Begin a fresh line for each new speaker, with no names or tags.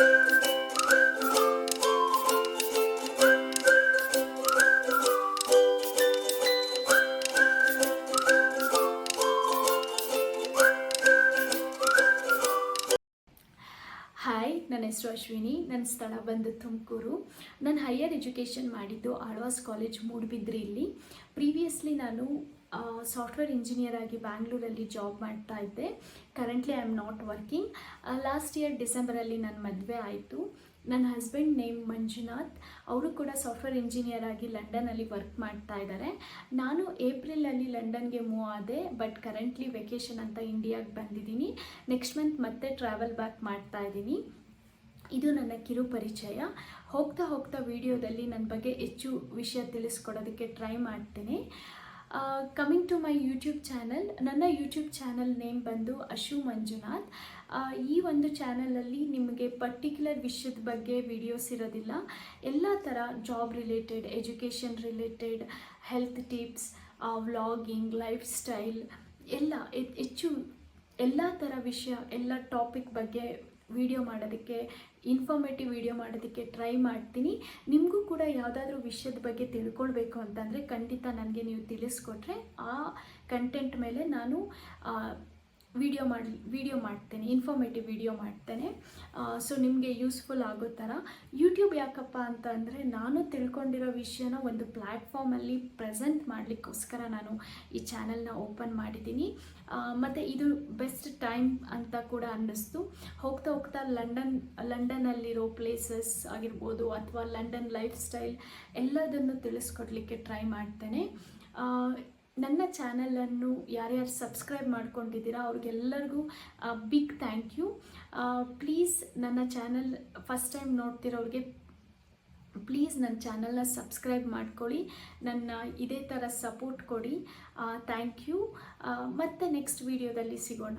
you hi ನನ್ನ ಹೆಸರು ಅಶ್ವಿನಿ. ನನ್ನ ಸ್ಥಳ ಬಂದು ತುಮಕೂರು. ನಾನು ಹೈಯರ್ ಎಜುಕೇಷನ್ ಮಾಡಿದ್ದು ಆಳ್ವಾಸ್ ಕಾಲೇಜ್ ಮೂಡುಬಿದ್ರಿಯಲ್ಲಿ ಪ್ರೀವಿಯಸ್ಲಿ ನಾನು ಸಾಫ್ಟ್ವೇರ್ ಇಂಜಿನಿಯರ್ ಆಗಿ ಬ್ಯಾಂಗ್ಳೂರಲ್ಲಿ ಜಾಬ್ ಮಾಡ್ತಾ ಇದ್ದೆ. Currently I am not working last year ಡಿಸೆಂಬರಲ್ಲಿ ನನ್ನ ಮದುವೆ ಆಯಿತು. ನನ್ನ ಹಸ್ಬೆಂಡ್ ನೇಮ್ ಮಂಜುನಾಥ್. ಅವರು ಕೂಡ ಸಾಫ್ಟ್ವೇರ್ ಇಂಜಿನಿಯರ್ ಆಗಿ ಲಂಡನಲ್ಲಿ ವರ್ಕ್ ಮಾಡ್ತಾ ಇದ್ದಾರೆ. ನಾನು ಏಪ್ರಿಲಲ್ಲಿ ಲಂಡನ್ಗೆ ಮೂವ್ ಆದೆ ಬಟ್ ಕರೆಂಟ್ಲಿ ವೆಕೇಷನ್ ಅಂತ ಇಂಡಿಯಾಗೆ ಬಂದಿದ್ದೀನಿ. ನೆಕ್ಸ್ಟ್ ಮಂತ್ ಮತ್ತೆ ಟ್ರಾವೆಲ್ ಬ್ಯಾಕ್ ಮಾಡ್ತಾ ಇದ್ದೀನಿ. ಇದು ನನ್ನ ಕಿರು ಪರಿಚಯ. ಹೋಗ್ತಾ ಹೋಗ್ತಾ ವಿಡಿಯೋದಲ್ಲಿ ನನ್ನ ಬಗ್ಗೆ ಹೆಚ್ಚು ವಿಷಯ ತಿಳಿಸ್ಕೊಡೋದಕ್ಕೆ ಟ್ರೈ ಮಾಡ್ತೇನೆ. Coming to my YouTube channel ನನ್ನ ಯೂಟ್ಯೂಬ್ ಚಾನಲ್ ನೇಮ್ ಬಂದು ಅಶು ಮಂಜುನಾಥ್. ಈ ಒಂದು ಚಾನಲಲ್ಲಿ ನಿಮಗೆ ಪರ್ಟಿಕ್ಯುಲರ್ ವಿಷಯದ ಬಗ್ಗೆ ವಿಡಿಯೋಸ್ ಇರೋದಿಲ್ಲ. ಎಲ್ಲ ಥರ job related education related health tips vlogging lifestyle ಎಲ್ಲ, ಹೆಚ್ಚು, ಎಲ್ಲ ಥರ ವಿಷಯ, ಎಲ್ಲ ಟಾಪಿಕ್ ಬಗ್ಗೆ ವಿಡಿಯೋ ಮಾಡೋದಕ್ಕೆ ಇನ್ಫಾರ್ಮೇಟಿವ್ ವಿಡಿಯೋ ಮಾಡೋದಕ್ಕೆ ಟ್ರೈ ಮಾಡ್ತೀನಿ. ನಿಮಗೂ ಕೂಡ ಯಾವುದಾದ್ರೂ ವಿಷಯದ ಬಗ್ಗೆ ತಿಳ್ಕೊಳ್ಬೇಕು ಅಂತಂದರೆ ಖಂಡಿತ ನನಗೆ ನೀವು ತಿಳಿಸ್ಕೊಟ್ರೆ ಆ ಕಂಟೆಂಟ್ ಮೇಲೆ ನಾನು ವಿಡಿಯೋ ಮಾಡಿ ವಿಡಿಯೋ ಮಾಡ್ತೇನೆ ಇನ್ಫಾರ್ಮೇಟಿವ್ ವಿಡಿಯೋ ಮಾಡ್ತೇನೆ. ಸೊ ನಿಮಗೆ ಯೂಸ್ಫುಲ್ ಆಗೋ ಥರ. ಯೂಟ್ಯೂಬ್ ಯಾಕಪ್ಪ ಅಂತ ಅಂದರೆ ನಾನು ತಿಳ್ಕೊಂಡಿರೋ ವಿಷಯನ ಒಂದು ಪ್ಲ್ಯಾಟ್ಫಾರ್ಮಲ್ಲಿ ಪ್ರೆಸೆಂಟ್ ಮಾಡಲಿಕ್ಕೋಸ್ಕರ ನಾನು ಈ ಚಾನಲ್ನ ಓಪನ್ ಮಾಡಿದ್ದೀನಿ. ಮತ್ತು ಇದು ಬೆಸ್ಟ್ ಟೈಮ್ ಅಂತ ಕೂಡ ಅನ್ನಿಸ್ತು. ಹೋಗ್ತಾ ಹೋಗ್ತಾ ಲಂಡನ್ ಲಂಡನಲ್ಲಿರೋ ಪ್ಲೇಸಸ್ ಆಗಿರ್ಬೋದು ಅಥವಾ ಲಂಡನ್ ಲೈಫ್ ಸ್ಟೈಲ್ ಎಲ್ಲದನ್ನು ತಿಳಿಸ್ಕೊಡ್ಲಿಕ್ಕೆ ಟ್ರೈ ಮಾಡ್ತೇನೆ. ನನ್ನ ಚಾನಲನ್ನು ಯಾರ್ಯಾರು ಸಬ್ಸ್ಕ್ರೈಬ್ ಮಾಡ್ಕೊಂಡಿದ್ದೀರಾ ಅವ್ರಿಗೆಲ್ಲರಿಗೂ ಬಿಗ್ ಥ್ಯಾಂಕ್ ಯು ಪ್ಲೀಸ್ ನನ್ನ ಚಾನಲ್ ಫಸ್ಟ್ ಟೈಮ್ ನೋಡ್ತಿರೋರಿಗೆ ಪ್ಲೀಸ್ ನನ್ನ ಚಾನಲ್ನ ಸಬ್ಸ್ಕ್ರೈಬ್ ಮಾಡ್ಕೊಳ್ಳಿ, ನನ್ನ ಇದೇ ಥರ ಸಪೋರ್ಟ್ ಕೊಡಿ. ಥ್ಯಾಂಕ್ ಯು ಮತ್ತೆ ನೆಕ್ಸ್ಟ್ ವಿಡಿಯೋದಲ್ಲಿ ಸಿಗೋಣ.